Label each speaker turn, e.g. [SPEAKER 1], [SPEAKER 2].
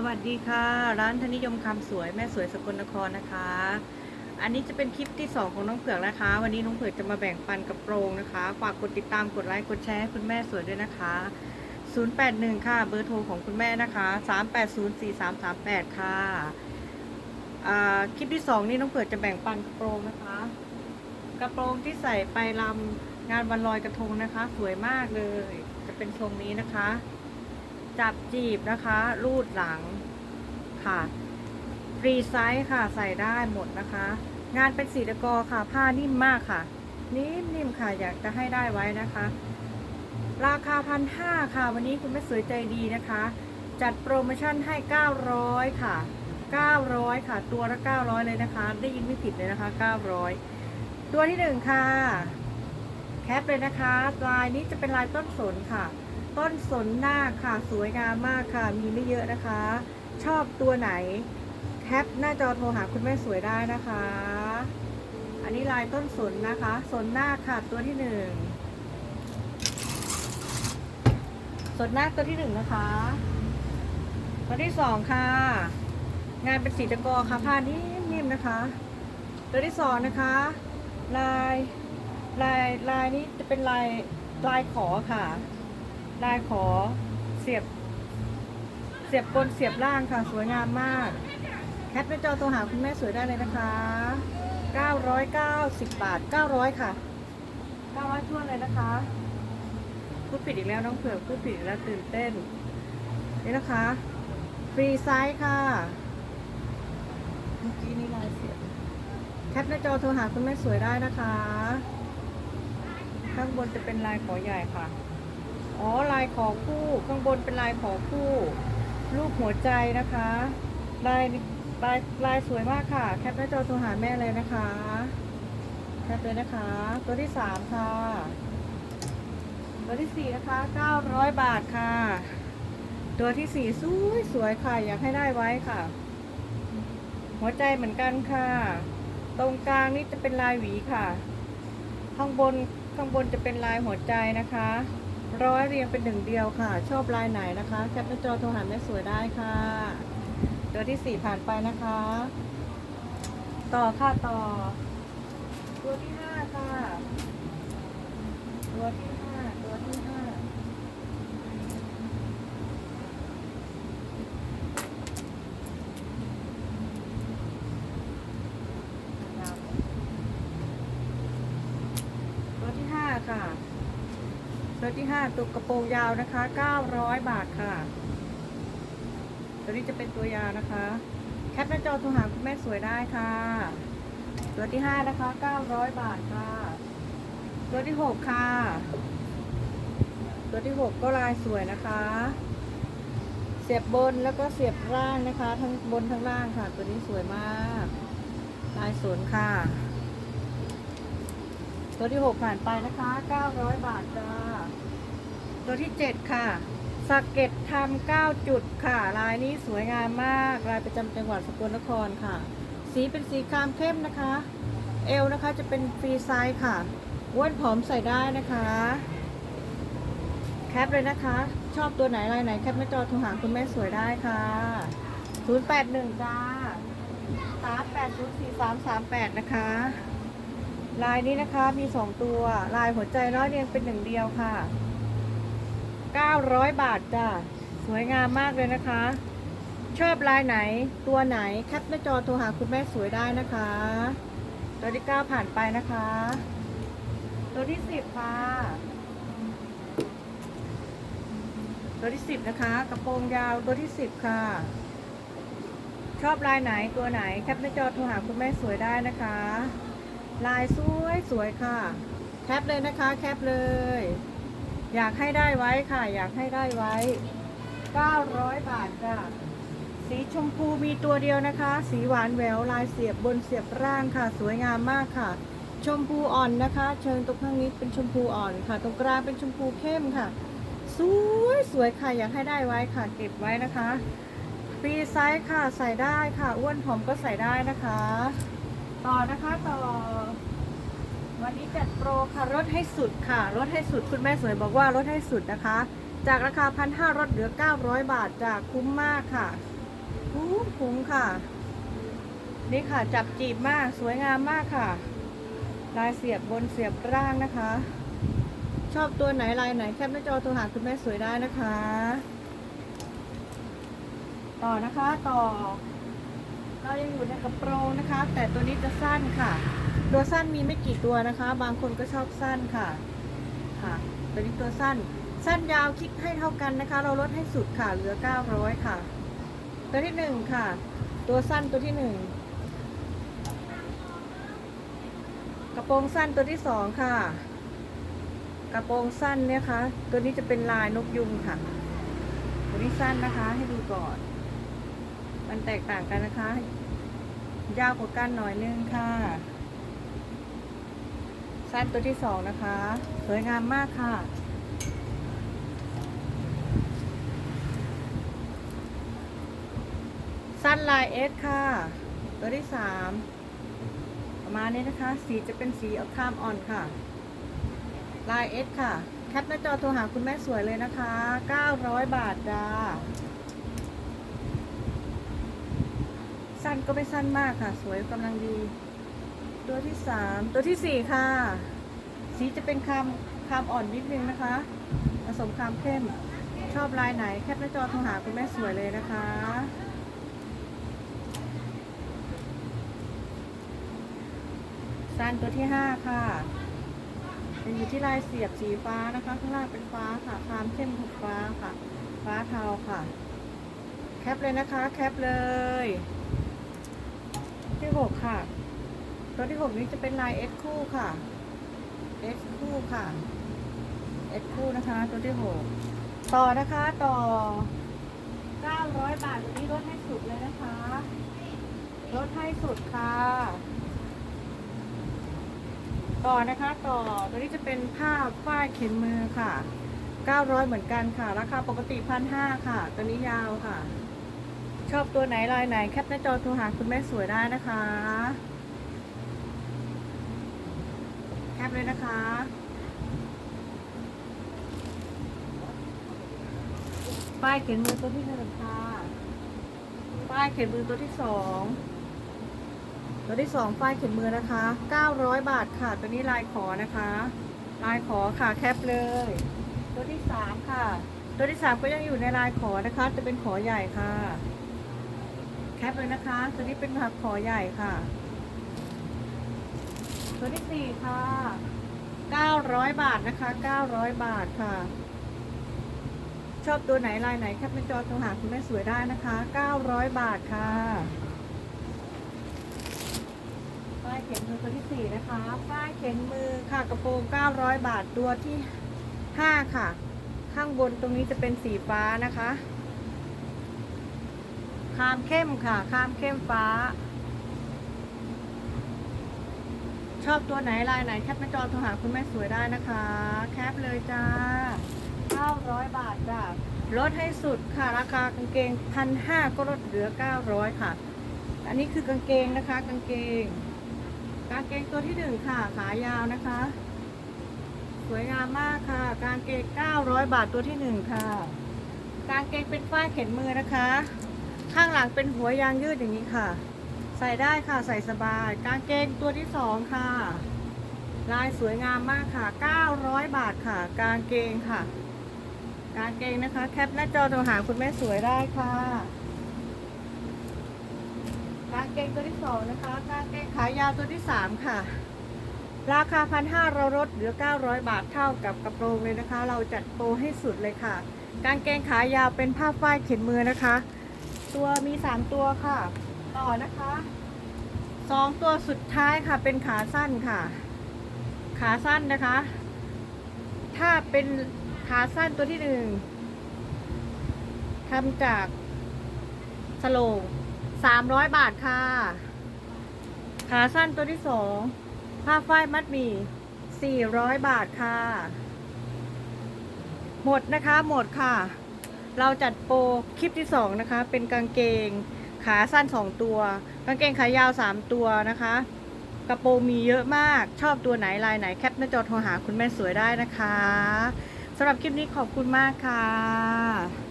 [SPEAKER 1] สวัสดีค่ะ ร้านธนิยมคำสวยแม่สวยสกลนครนะคะ อันนี้จะเป็นคลิปที่ 2 ของน้องเผือกนะคะ วันนี้น้องเผือกจะมาแบ่งปันกระโปรงนะคะฝากกดติดตามกดไลค์กดแชร์ให้คุณแม่สวยด้วยนะคะ 081 ค่ะ เบอร์โทรของคุณแม่นะคะ 3804338 ค่ะอ่าคลิปที่ 2 นี่น้องเผือกจะแบ่งปันกระโปรงนะคะ กระโปรงที่ใส่ไปลำงานวันลอยกระทงนะคะ สวยมากเลย จะเป็นทรงนี้นะคะ จับจีบนะคะ รูดหลังค่ะฟรีไซส์ค่ะใส่ได้หมดนะคะ งานเป็นสีตะกอค่ะ ผ้านิ่มมากค่ะ นิ่มๆค่ะอยากจะให้ได้ไว้นะคะ ราคาพันห้าค่ะ วันนี้คุณแม่สวยใจดีนะคะ จัดโปรโมชั่นให้ 900 ค่ะ 900 ค่ะ ตัวละ 900 เลยนะคะ ได้ยินไม่ผิดเลยนะคะ 900 ตัวที่หนึ่งค่ะ แคปเลยนะคะ ลายนี้จะเป็นลายต้นสนค่ะ ต้นสนหน้าค่ะ สวยงามมากค่ะ มีไม่เยอะนะคะ ชอบตัวไหน แคปหน้าจอโทรหาคุณแม่สวยได้นะคะ อันนี้ลายต้นสนนะคะ สนหน้าค่ะตัวที่หนึ่งสนหน้าตัวที่หนึ่งนะคะตัวที่สองค่ะ งานเป็นสีตะกอค่ะผ้านิ่มๆนะคะ ตัวที่สองนะคะ ลายลายลายนี้จะเป็นลายลายขอค่ะ ลายขอเสียบ เสียบบนเสียบล่างค่ะสวยงามมาก แคปหน้าจอโทรหาคุณแม่สวยได้เลยนะคะ 990 บาท 900 ค่ะ 900ทั่วนเลยนะคะพูดผิดอีกแล้วน้องเผือกพูดผิดอีกแล้วตื่นเต้น นี่นะคะ ฟรีไซส์ค่ะ เมื่อกี้นี่ลายเสียบแคปหน้าจอโทรหาคุณแม่สวยได้นะคะ ข้างบนจะเป็นลายขอใหญ่ค่ะ อ๋อลายขอคู่ข้างบนเป็นลายขอคู่รูปหัวใจนะคะลายลายลายสวยมากค่ะ แคปหน้าจอโทรหาแม่เลยนะคะ แคปเลยนะคะ ตัวที่สามค่ะ ตัวที่สี่นะคะ900บาทค่ะ ตัวที่สี่สวยสวยค่ะ อยากให้ได้ไว้ค่ะ หัวใจเหมือนกันค่ะ ตรงกลางนี่จะเป็นลายหวีค่ะ ข้างบนข้างบนจะเป็นลายหัวใจนะคะ ร้อยเรียงเป็นหนึ่งเดียวค่ะ ชอบลายไหนนะคะแคปหน้าจอโทรหาแม่สวยได้ค่ะ ตัวที่สี่ผ่านไปนะคะ ต่อค่ะต่อ ตัวที่ห้าค่ะ ตัวที่ห้าตัวที่ห้าตัวที่ห้าค่ะ ตัวที่ห้าตัวกระโปรงยาวนะคะ 900 บาทค่ะ ตัวนี้จะเป็นตัวยาวนะคะ แคปหน้าจอโทรหาคุณแม่สวยได้ค่ะ ตัวที่ห้านะคะ 900 บาทค่ะ ตัวที่หกค่ะ ตัวที่หกก็ลายสวยนะคะ เสียบบนแล้วก็เสียบล่างนะคะ ทั้งบนทั้งล่างค่ะ ตัวนี้สวยมาก ลายสวนค่ะตัวที่หกผ่านไปนะคะ 900 บาทจ้า ตัวที่เจ็ดค่ะสกเก็ตทำเก้าจุดค่ะ ลายนี้สวยงามมาก ลายประจำจังหวัดสกลนครค่ะ สีเป็นสีครามเข้มนะคะ เอวนะคะจะเป็นฟรีไซส์ค่ะอ้วนผอมใส่ได้นะคะ แคปเลยนะคะ ชอบตัวไหนลายไหน แคปหน้าจอโทรหาคุณแม่สวยได้ค่ะ 081 จ้า 3804338 นะคะ ลายนี้นะคะมี 2 ตัว ลายหัวใจร้อยเรียงเป็นหนึ่งเดียวค่ะ 900 บาทจ้ะสวยงามมากเลยนะคะ ชอบลายไหนตัวไหนแคปหน้าจอโทรหาคุณแม่สวยได้นะคะตัวที่ 9 ผ่านไปนะคะ ตัวที่ 10 ค่ะ ตัวที่ 10 นะคะ กระโปรงยาวตัวที่ 10 ค่ะ ชอบลายไหนตัวไหนแคปหน้าจอโทรหาคุณแม่สวยได้นะคะ ลายสวยสวยค่ะ แคปเลยนะคะ แคปเลย อยากให้ได้ไว้ค่ะ อยากให้ได้ไว้ 900 บาทจ้ะสีชมพูมีตัวเดียวนะคะ สีหวานแหววลายเสียบบนเสียบร่างค่ะ สวยงามมากค่ะ ชมพูอ่อนนะคะ เชิญตรงข้างนี้เป็นชมพูอ่อนค่ะ ตรงกลางเป็นชมพูเข้มค่ะ สวยสวยค่ะอยากให้ได้ไว้ค่ะ เก็บไว้นะคะฟรีไซส์ค่ะใส่ได้ค่ะ อ้วนผอมก็ใส่ได้นะคะ ต่อนะคะต่อ วันนี้จัดโปรค่ะลดให้สุดค่ะลดให้สุดคุณแม่สวยบอกว่าลดให้สุดนะคะ จากราคาพันห้าลดเหลือ900บาทจากคุ้มมากค่ะคุ้มคุ้มค่ะ นี่ค่ะจับจีบมากสวยงามมากค่ะ ลายเสียบบนเสียบล่างนะคะ ชอบตัวไหนลายไหนแคปหน้าจอโทรหาคุณแม่สวยได้นะคะ ต่อนะคะต่อเรายังอยู่ในกระโปรงนะคะ แต่ตัวนี้จะสั้นค่ะ ตัวสั้นมีไม่กี่ตัวนะคะ บางคนก็ชอบสั้นค่ะ ค่ะ ตัวนี้ตัวสั้น สั้นยาวคิดให้เท่ากันนะคะ เราลดให้สุดค่ะ เหลือ 900 ค่ะ ตัวที่หนึ่งค่ะ ตัวสั้นตัวที่หนึ่งกระโปรงสั้นตัวที่สองค่ะ กระโปรงสั้นเนี่ยค่ะ ตัวนี้จะเป็นลายนกยุงค่ะ ตัวนี้สั้นนะคะ ให้ดูก่อน มันแตกต่างกันนะคะ ยาวกว่ากันหน่อยนึงค่ะ สั้นตัวที่สองนะคะ สวยงามมากค่ะ สั้นลายเอสค่ะ ตัวที่สามประมาณนี้นะคะ สีจะเป็นสีออกคามอ่อนค่ะ ลายเอสค่ะ แคปหน้าจอโทรหาคุณแม่สวยเลยนะคะ 900 บาทจ้าสั้นก็ไม่สั้นมากค่ะ สวยกำลังดี ตัวที่สามตัวที่สี่ค่ะ สีจะเป็นคามคามอ่อนนิดนึงนะคะ ผสมคามเข้ม ชอบลายไหนแคปหน้าจอโทรหาคุณแม่สวยเลยนะคะสั้นตัวที่ห้าค่ะเป็นอยู่ที่ลายเสียบสีฟ้านะคะข้างล่างเป็นฟ้าค่ะคามเข้มถูกฟ้าค่ะ ฟ้าเทาค่ะ แคปเลยนะคะ แคปเลย ที่หกค่ะ ตัวที่หกนี้จะเป็นลาย S คู่ค่ะ S คู่ค่ะ S คู่นะคะ ตัวที่หกต่อนะคะต่อ900บาทตัวนี้ลดให้สุดเลยนะคะลดให้สุดค่ะ ต่อนะคะต่อตัวนี้จะเป็นผ้าฝ้ายเข็นมือค่ะ900เหมือนกันค่ะ ราคาปกติพันห้าค่ะ ตัวนี้ยาวค่ะ ชอบตัวไหนลายไหนแคปหน้าจอโทรหาคุณแม่สวยได้นะคะ แคปเลยนะคะ ป้ายเขียนมือตัวที่หนึ่งค่ะ ป้ายเขียนมือตัวที่สองตัวที่สองป้ายเขียนมือนะคะ900 บาทค่ะ ตัวนี้ลายขอนะคะ ลายขอค่ะแคปเลย ตัวที่สามค่ะ ตัวที่สามก็ยังอยู่ในลายขอนะคะ จะเป็นขอใหญ่ค่ะ แคปเลยนะคะ ตัวนี้เป็นผักขอใหญ่ค่ะ ตัวที่สี่ค่ะ900บาทนะคะ900บาทค่ะ ชอบตัวไหนลายไหนแคปเป็นจอโทรหาคุณแม่สวยได้นะคะ900บาทค่ะป้ายเข็นมือตัวที่สี่นะคะป้ายเข็นมือค่ะกระโปรง900บาทตัวที่5ค่ะ ข้างบนตรงนี้จะเป็นสีฟ้านะคะคามเข้มค่ะ คามเข้มฟ้า ชอบตัวไหนลายไหนแคปหน้าจอโทรหาคุณแม่สวยได้นะคะ แคปเลยจ้า 900 บาทจ้าลดให้สุดค่ะ ราคากางเกงพันห้าก็ลดเหลือ 900 ค่ะ อันนี้คือกางเกงนะคะ กางเกง กางเกงตัวที่หนึ่งค่ะ ขายาวนะคะ สวยงามมากค่ะ กางเกง 900 บาทตัวที่หนึ่งค่ะ กางเกงเป็นฝ้ายเข็นมือนะคะ ข้างหลังเป็นหัวยางยืดอย่างนี้ค่ะ ใส่ได้ค่ะใส่สบายกางเกงตัวที่สองค่ะ ลายสวยงามมากค่ะ 900 บาทค่ะ กางเกงค่ะ กางเกงนะคะ แคปหน้าจอโทรหาคุณแม่สวยได้ค่ะกางเกงตัวที่สองนะคะกางเกงขายาวตัวที่สามค่ะ ราคาพันห้าเราลดเหลือ 900 บาทเท่ากับกระโปรงเลยนะคะ เราจัดโปรให้สุดเลยค่ะ กางเกงขายาวเป็นผ้าฝ้ายเข็นมือนะคะ ตัวมี 3 ตัวค่ะ ต่อนะคะสองตัวสุดท้ายค่ะ เป็นขาสั้นค่ะ ขาสั้นนะคะ ถ้าเป็นขาสั้นตัวที่หนึ่งทำจากสโลง300บาทค่ะ ขาสั้นตัวที่สองผ้าฝ้ายมัดหมี่400บาทค่ะ หมดนะคะหมดค่ะ เราจัดโปรคลิปที่2นะคะ เป็นกางเกง ขาสั้น 2 ตัว กางเกงขายาว 3 ตัวนะคะ กระโปรงมีเยอะมาก ชอบตัวไหนลายไหนแคปหน้าจอโทรหาคุณแม่สวยได้นะคะสำหรับคลิปนี้ขอบคุณมากค่ะ